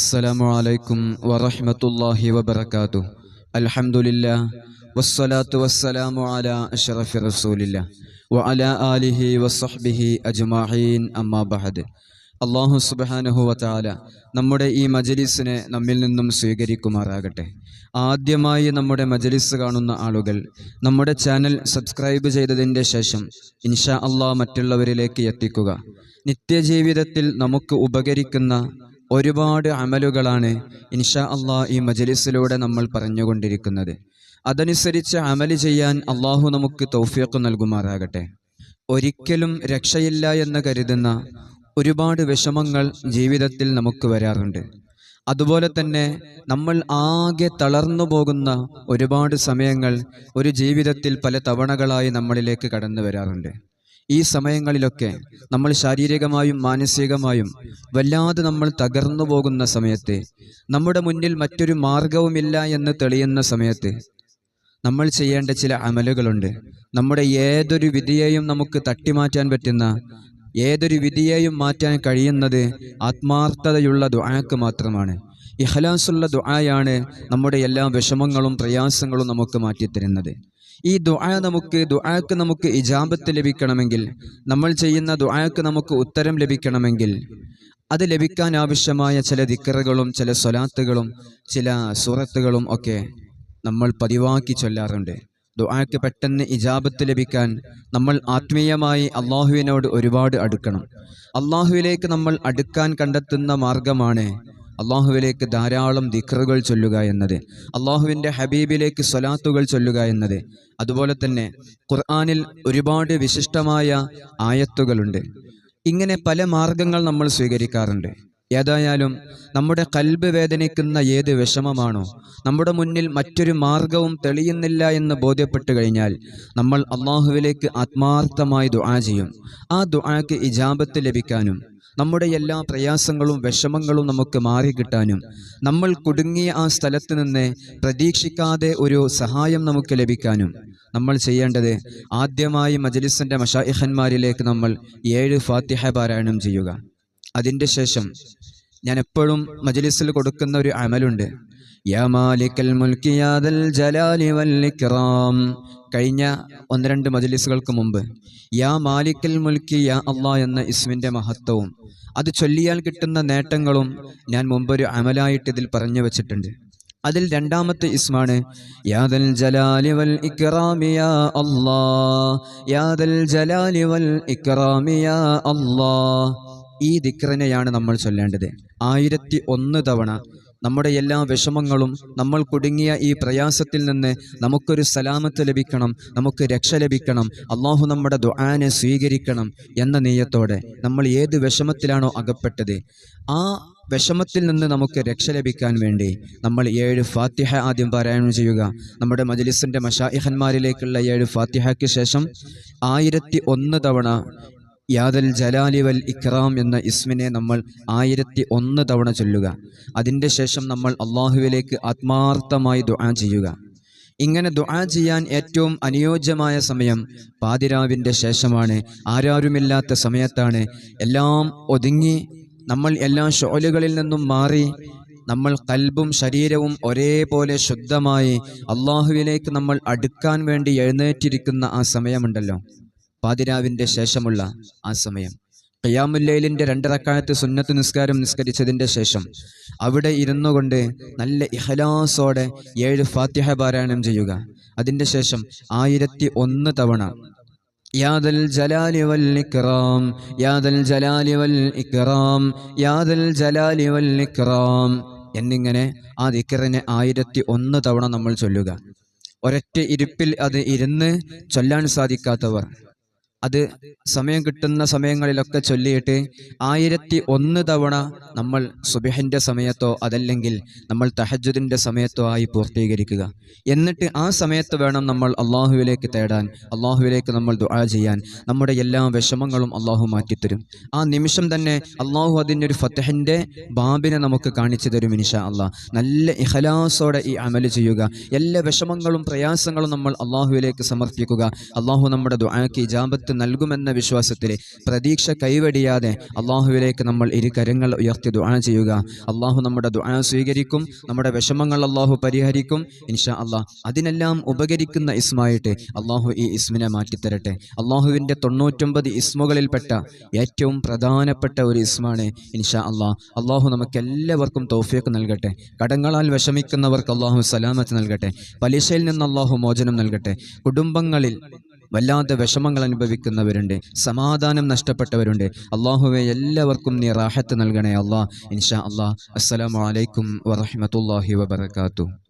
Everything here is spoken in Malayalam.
അസ്സലാമു അലൈക്കും വറഹ്മത്തുള്ളാഹി വബറകാതുഹു അൽഹംദുലില്ലാ വസ്സലാത്തു വസ്സലാമു അലാ അഷ്റഫി റസൂലില്ലാ വഅലാ ആലിഹി വസ്സഹ്ബിഹി അജ്മഈൻ അമ്മാ ബഅദ്. അള്ളാഹു സുബാനഹു വാല നമ്മുടെ ഈ മജലിസിനെ നമ്മിൽ നിന്നും സ്വീകരിക്കുമാറാകട്ടെ. ആദ്യമായി നമ്മുടെ മജലിസ് കാണുന്ന ആളുകൾ നമ്മുടെ ചാനൽ സബ്സ്ക്രൈബ് ചെയ്തതിന്റെ ശേഷം ഇൻഷാ അള്ളാഹ് മറ്റുള്ളവരിലേക്ക് എത്തിക്കുക. നിത്യജീവിതത്തിൽ നമുക്ക് ഉപകരിക്കുന്ന ഒരുപാട് അമലുകളാണ് ഇൻഷാ അള്ളാഹ് ഈ മജലിസിലൂടെ നമ്മൾ പറഞ്ഞുകൊണ്ടിരിക്കുന്നത്. അതനുസരിച്ച് അമൽ ചെയ്യാൻ അള്ളാഹു നമുക്ക് തൗഫീഖ് നൽകുമാറാകട്ടെ. ഒരിക്കലും രക്ഷയില്ല എന്ന് കരുതുന്ന ഒരുപാട് വിഷമങ്ങൾ ജീവിതത്തിൽ നമുക്ക് വരാറുണ്ട്. അതുപോലെ തന്നെ നമ്മൾ ആകെ തളർന്നു പോകുന്ന ഒരുപാട് സമയങ്ങൾ ഒരു ജീവിതത്തിൽ പല തവണകളായി നമ്മളിലേക്ക് കടന്നു വരാറുണ്ട്. ഈ സമയങ്ങളിലൊക്കെ നമ്മൾ ശാരീരികമായും മാനസികമായും വല്ലാതെ നമ്മൾ തകർന്നു പോകുന്ന സമയത്ത് നമ്മുടെ മുന്നിൽ മറ്റൊരു മാർഗവുമില്ല എന്ന് തെളിയുന്ന സമയത്ത് നമ്മൾ ചെയ്യേണ്ട ചില അമലുകളുണ്ട്. നമ്മുടെ ഏതൊരു വിധിയെയും നമുക്ക് തട്ടിമാറ്റാൻ പറ്റുന്ന ഏതൊരു വിധിയെയും മാറ്റാൻ കഴിയുന്നത് ആത്മാർത്ഥതയുള്ള ദുആക്ക് മാത്രമാണ്. ഇഹ്ലാസുള്ള ദുആയാണ് നമ്മുടെ എല്ലാ വിഷമങ്ങളും പ്രയാസങ്ങളും നമുക്ക് മാറ്റിത്തരുന്നത്. ഈ ദുആ നമുക്ക് ദുആക്ക് നമുക്ക് ഇജാബത്ത് ലഭിക്കണമെങ്കിൽ നമ്മൾ ചെയ്യുന്ന ദുആക്ക് നമുക്ക് ഉത്തരം ലഭിക്കണമെങ്കിൽ അത് ലഭിക്കാൻ ആവശ്യമായ ചില ദിക്കറുകളും ചില സ്വലാത്തുകളും ചില സൂറത്തുകളും ഒക്കെ നമ്മൾ പതിവാക്കി ചൊല്ലാറുണ്ട്. ദുആക്ക് പെട്ടെന്ന് ഇജാബത്ത് ലഭിക്കാൻ നമ്മൾ ആത്മീയമായി അള്ളാഹുവിനോട് ഒരുപാട് അടുക്കണം. അള്ളാഹുവിലേക്ക് നമ്മൾ അടുക്കാൻ കണ്ടെത്തുന്ന മാർഗമാണ് അള്ളാഹുവിലേക്ക് ധാരാളം ദിക്റുകൾ ചൊല്ലുക എന്നത് അള്ളാഹുവിന്റെ ഹബീബിലേക്ക് സ്വലാത്തുകൾ ചൊല്ലുക എന്നത് അതുപോലെ തന്നെ ഖുർആാനിൽ ഒരുപാട് വിശിഷ്ടമായ ആയത്തുകളുണ്ട്. ഇങ്ങനെ പല മാർഗങ്ങൾ നമ്മൾ സ്വീകരിക്കാറുണ്ട്. ഏതായാലും നമ്മുടെ കൽബ് വേദനിക്കുന്ന ഏത് വിഷമമാണോ നമ്മുടെ മുന്നിൽ മറ്റൊരു മാർഗവും തെളിയുന്നില്ല എന്ന് ബോധ്യപ്പെട്ടു കഴിഞ്ഞാൽ നമ്മൾ അള്ളാഹുവിലേക്ക് ആത്മാർത്ഥമായി ദുആ ചെയ്യും. ആ ദുആക്ക് ഇജാബത്ത് ലഭിക്കാനും നമ്മുടെ എല്ലാ പ്രയാസങ്ങളും വിഷമങ്ങളും നമുക്ക് മാറിക്കിട്ടാനും നമ്മൾ കുടുങ്ങിയ ആ സ്ഥലത്ത് നിന്ന് പ്രതീക്ഷിക്കാതെ ഒരു സഹായം നമുക്ക് ലഭിക്കാനും നമ്മൾ ചെയ്യേണ്ടത് ആദ്യമായി മജലിസിന്റെ മഷായിഹന്മാരിലേക്ക് നമ്മൾ ഏഴ് ഫാത്തിഹ പാരായണം ചെയ്യുക. അതിന്റെ ശേഷം ഞാൻ എപ്പോഴും മജലിസിൽ കൊടുക്കുന്ന ഒരു അമലുണ്ട്. യാ മാലിക്കൽ മുൽക്കിയാദൽ ജലാലി വൽ ഇക്റാം കഴിഞ്ഞ ഒന്ന് രണ്ട് മജലിസുകൾക്ക് മുമ്പ് യാ മാലിക്കൽ മുൽക്കി യാ അള്ളാ എന്ന ഇസ്മിന്റെ മഹത്വവും അത് ചൊല്ലിയാൽ കിട്ടുന്ന നേട്ടങ്ങളും ഞാൻ മുമ്പൊരു അമലായിട്ട് ഇതിൽ പറഞ്ഞു വച്ചിട്ടുണ്ട്. അതിൽ രണ്ടാമത്തെ ഇസ്മാണ് യാദൽ ജലാലി വൽ ഇക്റാമി യാ അല്ലാ യാദൽ ജലാലി വൽ ഇക്റാമി യാ അല്ലാ ഈ ദിക്റിനെയാണ് നമ്മൾ ചൊല്ലേണ്ടത്. ആയിരത്തി ഒന്ന് തവണ നമ്മുടെ എല്ലാ വിഷമങ്ങളും നമ്മൾ കുടുങ്ങിയ ഈ പ്രയാസത്തിൽ നിന്ന് നമുക്കൊരു സലാമത്ത് ലഭിക്കണം നമുക്ക് രക്ഷ ലഭിക്കണം അള്ളാഹു നമ്മുടെ ദുആനെ സ്വീകരിക്കണം എന്ന നെയ്യത്തോടെ നമ്മൾ ഏത് വിഷമത്തിലാണോ അകപ്പെട്ടത് ആ വിഷമത്തിൽ നിന്ന് നമുക്ക് രക്ഷ ലഭിക്കാൻ വേണ്ടി നമ്മൾ ഏഴ് ഫാത്തിഹ ആദ്യം പാരായണം ചെയ്യുക. നമ്മുടെ മജലിസിന്റെ മഷായിഹന്മാരിലേക്കുള്ള ഏഴ് ഫാത്തിഹയ്ക്ക് ശേഷം ആയിരത്തി ഒന്ന് തവണ യാദൽ ജലാലി വൽ ഇക്റാം എന്ന ഇസ്മിനെ നമ്മൾ ആയിരത്തി ഒന്ന് തവണ ചൊല്ലുക. അതിന്റെ ശേഷം നമ്മൾ അള്ളാഹുവിലേക്ക് ആത്മാർത്ഥമായി ദുആ ചെയ്യുക. ഇങ്ങനെ ദുആ ചെയ്യാൻ ഏറ്റവും അനുയോജ്യമായ സമയം പാതിരാവിന്റെ ശേഷമാണ് ആരാരുമില്ലാത്ത സമയത്താണ്. എല്ലാം ഒതുങ്ങി നമ്മൾ എല്ലാ ഷോലുകളിൽ നിന്നും മാറി നമ്മൾ കൽബും ശരീരവും ഒരേപോലെ ശുദ്ധമായി അള്ളാഹുവിലേക്ക് നമ്മൾ അടുക്കാൻ വേണ്ടി എഴുന്നേറ്റിരിക്കുന്ന ആ സമയമുണ്ടല്ലോ. പാതിരാവിന്റെ ശേഷമുള്ള ആ സമയം. ഖിയാമുല്ലയിലിന്റെ രണ്ടിറക്കാലത്ത് സുന്നത്ത് നിസ്കാരം നിസ്കരിച്ചതിന്റെ ശേഷം അവിടെ ഇരുന്നു കൊണ്ട് നല്ല ഇഹലാസോടെ ഏഴ് ഫാത്തിഹ പാരായണം ചെയ്യുക. അതിന്റെ ശേഷം ആയിരത്തി ഒന്ന് തവണ യാദൽ ജലാലി വൽ ഇക്റാം യാദൽ ജലാലി വൽ ഇക്റാം യാദൽ ജലാലി വൽ ഇക്റാം എന്നിങ്ങനെ ആ ദിക്കറിനെ ആയിരത്തി ഒന്ന് തവണ നമ്മൾ ചൊല്ലുക. ഒരൊറ്റ ഇരിപ്പിൽ അത് ഇരുന്ന് ചൊല്ലാൻ സാധിക്കാത്തവർ അത് സമയം കിട്ടുന്ന സമയങ്ങളിലൊക്കെ ചൊല്ലിയിട്ട് ആയിരത്തി ഒന്ന് തവണ നമ്മൾ സുബിഹിന്റെ സമയത്തോ അതല്ലെങ്കിൽ നമ്മൾ തഹജുദിന്റെ സമയത്തോ ആയി പൂർത്തീകരിക്കുക. എന്നിട്ട് ആ സമയത്ത് വേണം നമ്മൾ അള്ളാഹുവിലേക്ക് തേടാൻ അള്ളാഹുവിലേക്ക് നമ്മൾ ദുആ ചെയ്യാൻ. നമ്മുടെ എല്ലാ വിഷമങ്ങളും അള്ളാഹു മാറ്റിത്തരും. ആ നിമിഷം തന്നെ അള്ളാഹു അതിന്റെ ഒരു ഫത്തഹിന്റെ ബാബിനെ നമുക്ക് കാണിച്ചു തരും ഇൻഷാ അള്ളാഹ് നല്ല ഇഹലാസോടെ ഈ അമൽ ചെയ്യുക. എല്ലാ വിഷമങ്ങളും പ്രയാസങ്ങളും നമ്മൾ അള്ളാഹുവിലേക്ക് സമർപ്പിക്കുക. അള്ളാഹു നമ്മുടെ ദുആക്ക് ഇജാബത്ത് റഹ്മത്ത് നൽകുമെന്ന വിശ്വാസത്തിൽ പ്രതീക്ഷ കൈവടിയാതെ അള്ളാഹുവിലേക്ക് നമ്മൾ ഇരു കരങ്ങൾ ഉയർത്തി ദുആ ചെയ്യുക. അള്ളാഹു നമ്മുടെ ദുആ സ്വീകരിക്കും നമ്മുടെ വിഷമങ്ങൾ അള്ളാഹു പരിഹരിക്കും. ഇൻഷാ അള്ളാഹ് അതിനെല്ലാം ഉപകരിക്കുന്ന ഇസ്മായിട്ട് അള്ളാഹു ഈ ഇസ്മിനെ മാറ്റിത്തരട്ടെ. അള്ളാഹുവിന്റെ തൊണ്ണൂറ്റൊമ്പത് ഇസ്മുകളിൽപ്പെട്ട ഏറ്റവും പ്രധാനപ്പെട്ട ഒരു ഇസ്മാണ് ഇൻഷാ അള്ളാഹ് അള്ളാഹു നമുക്ക് എല്ലാവർക്കും തൗഫീഖ് നൽകട്ടെ. കടങ്ങളാൽ വിഷമിക്കുന്നവർക്ക് അള്ളാഹു സലാമത്ത് നൽകട്ടെ. പലിശയിൽ നിന്ന് അള്ളാഹു മോചനം നൽകട്ടെ. കുടുംബങ്ങളിൽ വല്ലാത്ത വിഷമങ്ങൾ അനുഭവിക്കുന്നവരുണ്ട് സമാധാനം നഷ്ടപ്പെട്ടവരുണ്ട്. അള്ളാഹുവെ എല്ലാവർക്കും നീ റാഹത്ത് നൽകണേ അള്ളാഹ് ഇൻഷാ അള്ളാഹ് അസ്സലാമലൈക്കും വറഹ്മത്തുള്ളാഹി വബറകാതുഹു.